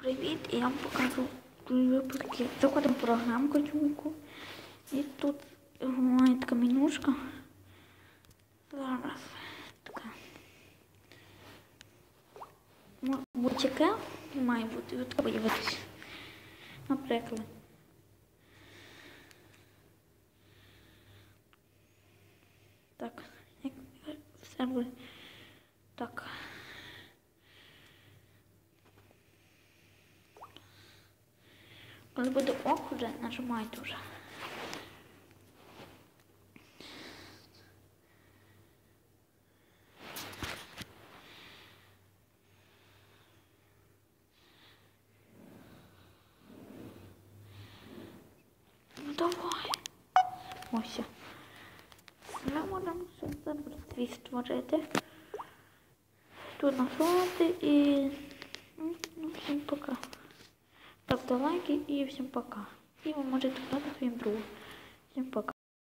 Привіт, я вам покажу випадки. Заходимо в програмку Джуйку. І тут має така менюшка. Зараз така. Мо- Будь-яке має бути. От треба дивитися. Наприклад. Так, як все буде. Так. Коли буде ок, вже нажимайте вже. Ну давай. Ось. Ми можемо сюди свій створити. Тут насувати і ну, ну, всім пока ставте лайки и всем пока. и вы можете показати своїм другом. всем пока.